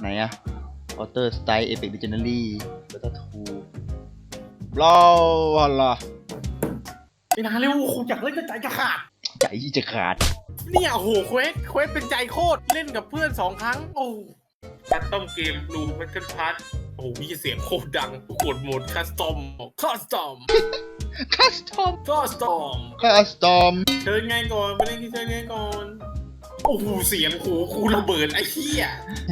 ไหนอะวอเตอร์สไตล์เอพิกดิจิเนอรี่แล้วก็ทูบลาวะล่ะไอ้นาเร็วกูอยากเล่นจนใจจะขาด ใจจะขาด เนี่ยโอ้โหเควสเควสเป็นใจโคตร เล่นกับเพื่อนสองครั้ง โอ้คัสตอมเกมรูมันกันพัทโอ้โหมีเสียงโคตรดังกดโหมดคัสตอมคัสตอมคัสตอมคัสตอมคัสตอมเชิญไงก่อนไปเล่นที่เชิญไงก่อน โอ้โหเสียงโอ้โหกูระเบิดไอ้เหี้ย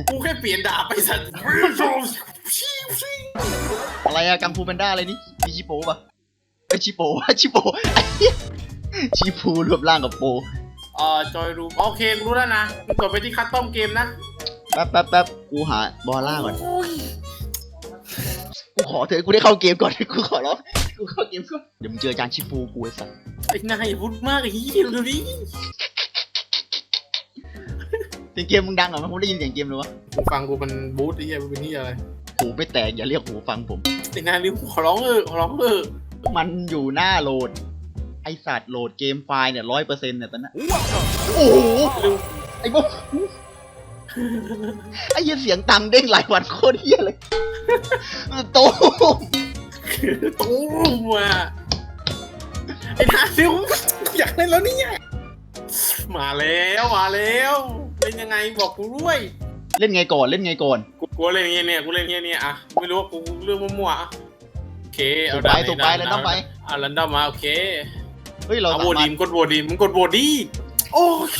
กูแค่เปลี่ยนดาบไปสัตว์อะไรอะกังฟูแพนด้าอะไรนี่มีชิโปปะไอยชิโปวะชิโปไอ้เหี้ยชิฟูรวมร่างกับโปเอ่อจอยรูมโอเคกูรู้แล้วนะมึงกดไปที่คัสตอมเกมนะแป๊บแป๊บแป๊บกูหาบอลล่าก่อนโอ้ยกูขอเถอะกูได้เข้าเกมก่อนกูขอร้องกูเข้าเกมก่อนเดี๋ยวมึงเจออาจารย์ชิฟูกูไอ้สัสไอ้นายพูดมากไอ้เหี้ยดูดิ เสียงเกมมึงดังเหรอมันกูได้ยินเสียงเกมเลยวะกูฟังกูมันบูทไอ้เหี้ยมันเป็นเหี้ยอะไรหูไม่แตกอย่าเรียกหูฟังผม ไอ้นายริวขอร้องเออขอร้องเออมันอยู่หน้าโหลด ไอสัตว์โหลดเกมไฟล์เนี่ยร้อยเปอร์เซ็นต์เนี่ยตอนนั้นโอ้โหเร็วไอ้บุ๊ไอ้เหี้ยเสียงตังเด้งหลายวันโคตรเหี้ยเลยโตมตู้มว่ะไอ้นายริวอยากเล่นแล้วเนี่ยมาแล้วมาแล้ว เล่นยังไงบอกกูด้วยเล่นไงก่อนเล่นไงก่อนกูกูเล่นเงี้ยเนี่ยกูเล่นเงี้ยเนี่ยอะไม่รู้ว่ากูเรื่องมั่วๆอะโอเคส่เอางไปด้ส่งไปแล้วต้องไปเอาลันดอมมาโอเคเฮ้ยเราเอาสาโบมาดีรถมกดโบดีมมึงกดโบดีโอ้ย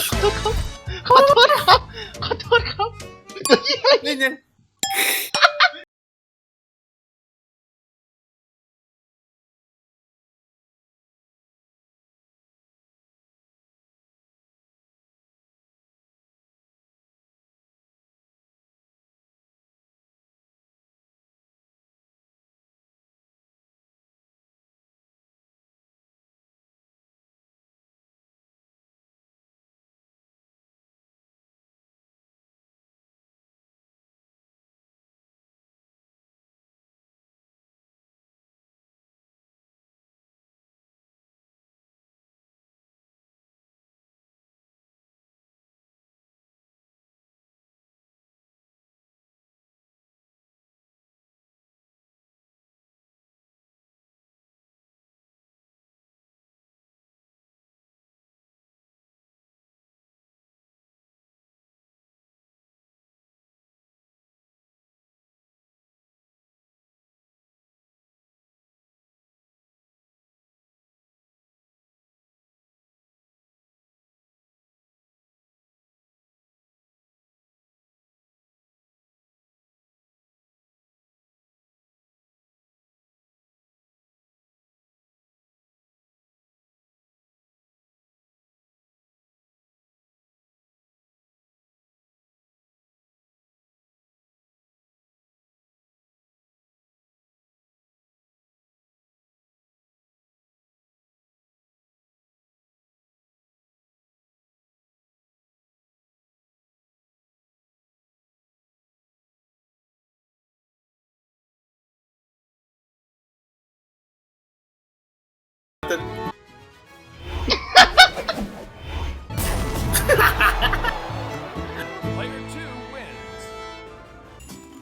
ขอโทษครับขอโทษครับเล่นยัง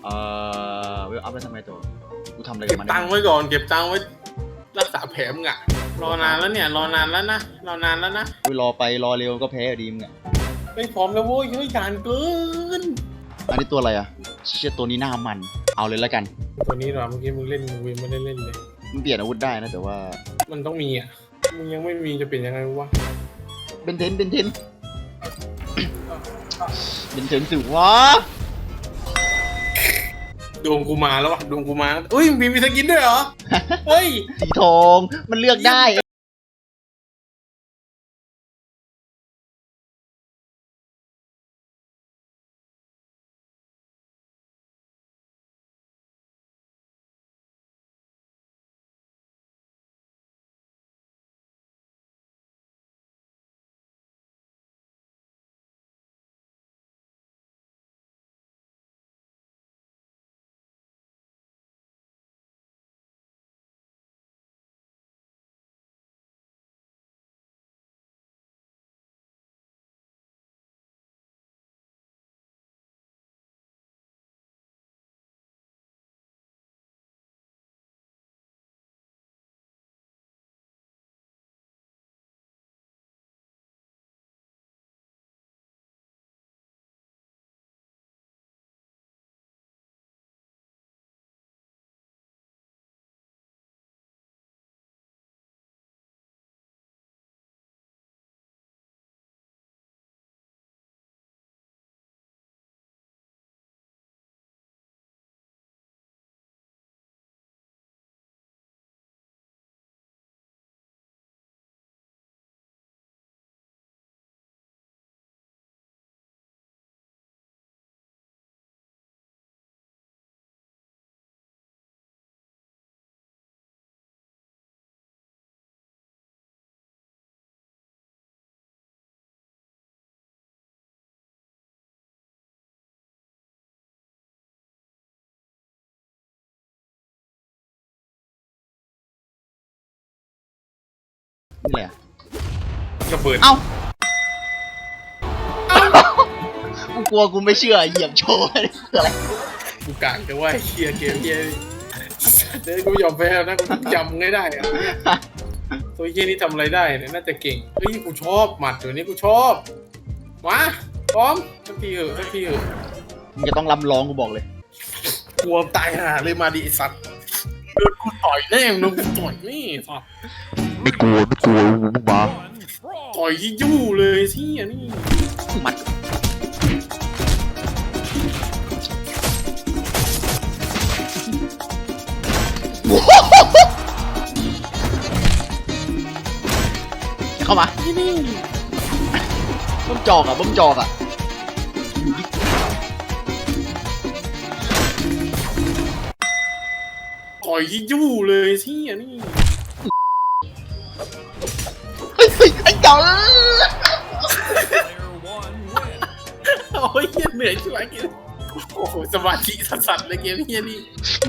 เอ่อเวลอัพแล้วทำไงต่อกูทำอะไรเก็กับบมันตังค์ไว้ก่อน เก็บตังค์ไว้รักษาแผลมึงอะรอนานแล้วเนี่ย รอนานแล้วนะ รอนานแล้วนะกูรอไปรอเร็วก็แพ้อยู่ดีมึงอะไม่พร้อมแล้วโว้ยเฮ้ยยานเกิน อันนี้ตัวอะไรอะเชี่ยตัวนี้หน้ามัน เอาเลยแล้วกัน ตัวนี้เหรอเมื่อกี้มึงเล่นมึงไม่ได้เล่นเลยมึงเปลี่ยนอาวุธได้นะแต่ว่า มันต้องมีอะ มึงยังไม่มีจะเป็นยังไงวะ เบนเทนเบนเทนเบนเทนสิวะดวงกูมาแล้ววะดวงกูมาเฮ้ยมีมีสกินด้วยเหรอ เฮ้ย สีทอง มันเลือกได้ นี่แหละระเบิดเอ้ากูกลัวกูไม่เชื่อเหยียบโชว์นี่คืออะไรกูกลางแต่ว่าเฮียเกมเฮียเดี๋ยวกูยอมแพ้แล้วนะกูจำไม่ได้อะตัวเฮียนี่ทำอะไรได้เนี่ยน่าจะเก่งเฮ้ยกูชอบหมัดตัวนี้กูชอบมาพร้อมสักทีเหอะสักทีเหอะมึงจะต้องลำร้องกูบอกเลยกลัวตายห่าเลยมาดิไอ้สัตว์ โดนกูต่อยแน่โดนกูต่อยนี่สัตว์ไม่กลัวไม่กลัวมึงมาต่อยที่ยู่เลยที่อันนี้มัดเข้ามาที่นี่บ้มจอกอะบ้มจอกอะ อยที่ยู่เลยที่อันนี้เฮ้ยเฮ้ยไอ้เจ้าโอ้ยเฮียเหนื่อยใช่ไหมเกมโอ้โหสมาธิสั่นๆเลยเกมเฮียนี่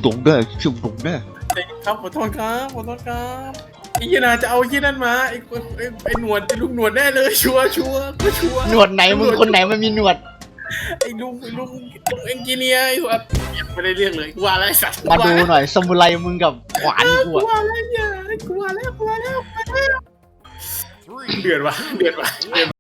หลงได้ชื่อหลงได้ใจเย็นครับขอโทษครับขอโทษครับไอ้เฮียนาจะเอาไอ้เฮียนั่นมาไอ้ไอ้ไอ้หนวดไอ้ลุงหนวดแน่เลยชัวร์ชัวร์ก็ชัวร์หนวดไหนมึงคนไหนมันมีหนวด ไอ้ลุงไอ้ลุงลุงเอนจิเนียร์ไอ้สัตว์ไม่ได้เรียกเลยกลัวอะไรสัตว์มาดูหน่อยสมุไรมึงกับขวานกูกลัวอะอะไรเนี่ยกลัวแล้วกลัวแล้วกลัวแล้วเดือดวะเดือดวะเดือด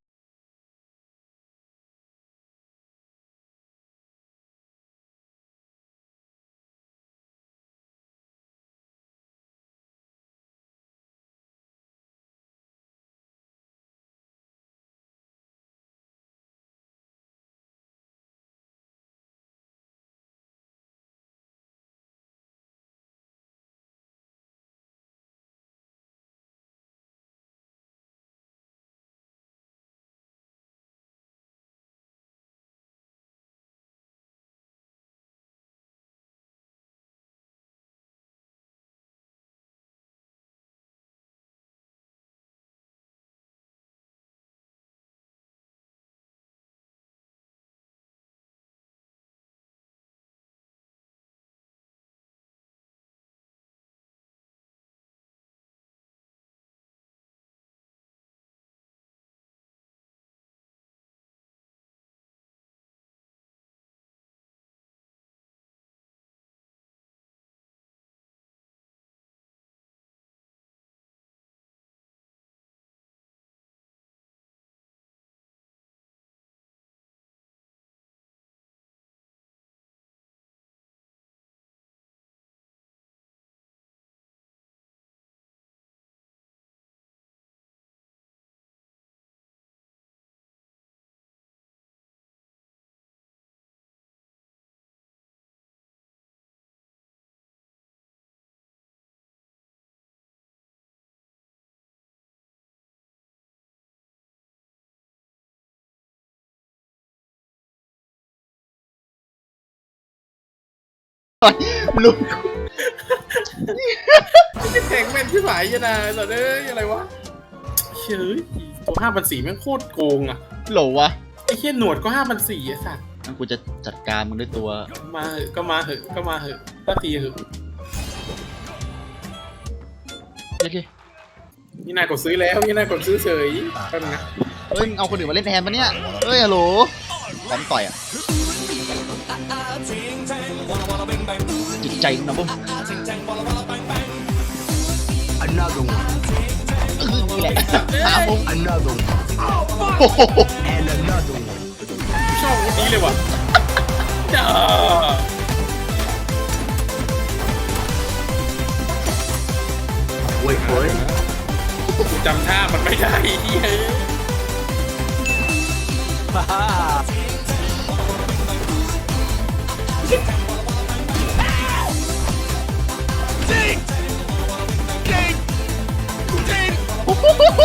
ลุงแข่งแม่นที่หมายยันนาเหรอเด้ออะไรวะเฮ้ยตัวห้าพันสี่แม่งโคตรโกงอะโหลวะไอ้เฮียหนวดก็ห้าพันสี่ไอ้สัตว์งั้นกูจะจัดการมึงด้วยตัว มาเหอะก็มาเหอะก็มาเหอะก็ตีเหอะโอเคนี่นายกดซื้อแล้วนี่นายกดซื้อเฉยแป๊บนึงนะเฮ้ยมึงเอาคนอื่นมาเล่นแทนปะเนี่ยเฮ้ยฮัลโหลพร้อมต่อยอะ จิตใจมึงนะบุ้ม Another one, เออนี่แหละหาบุ้ม another one, โอ้โห and another one. ชอบคนนี้เลยว่ะจ้า Wait for it. กูจำท่ามันไม่ได้เฮีย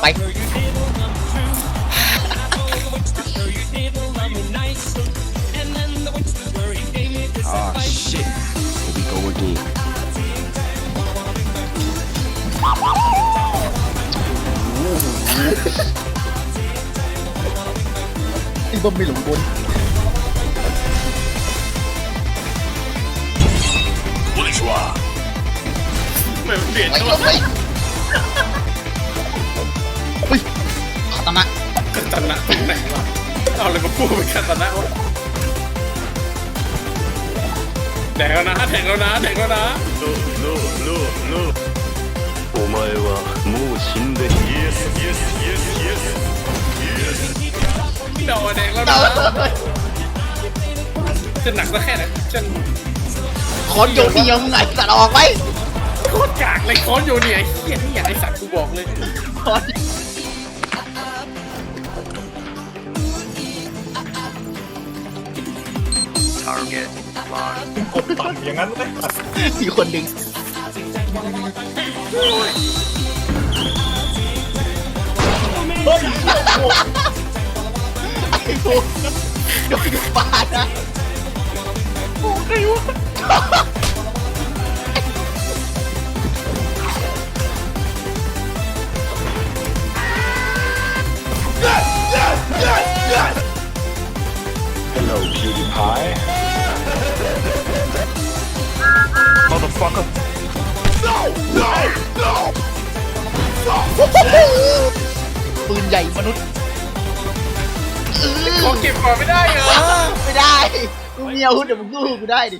ไป Ah shit Here we go again ไอ้บอมไม่หล ตานะ กัตนะตรงไหนวะเอาอะไรมาพูดเป็นกัตนะวะแดงแล้วนะแดงแล้วนะแดงแล้วนะ No, no, no, no. お前はもう死んで Yes, yes, yes, yes. ดอกแดงแล้ว เอา นะจะหนักสักแค่ไหนฉัน คอนโยนี่ยังไงสัตว์ออกไป โคตรกากเลยคอนอยู่เนี่ยไอ้เหี้ยนี่อยากไอ้สัตว์กูบอกเลย คอน กดต่ำอย่างนั้นเลยมีคนดึงไอ้พวกโดนปาดนะโอ้ใครวะ ปืนใหญ่มนุษย์เอขออเก็บก่อนไม่ได้เหรอ ไม่ได้ กูมีอาวุธเดี๋ยวมึงสู้กูได้ดิ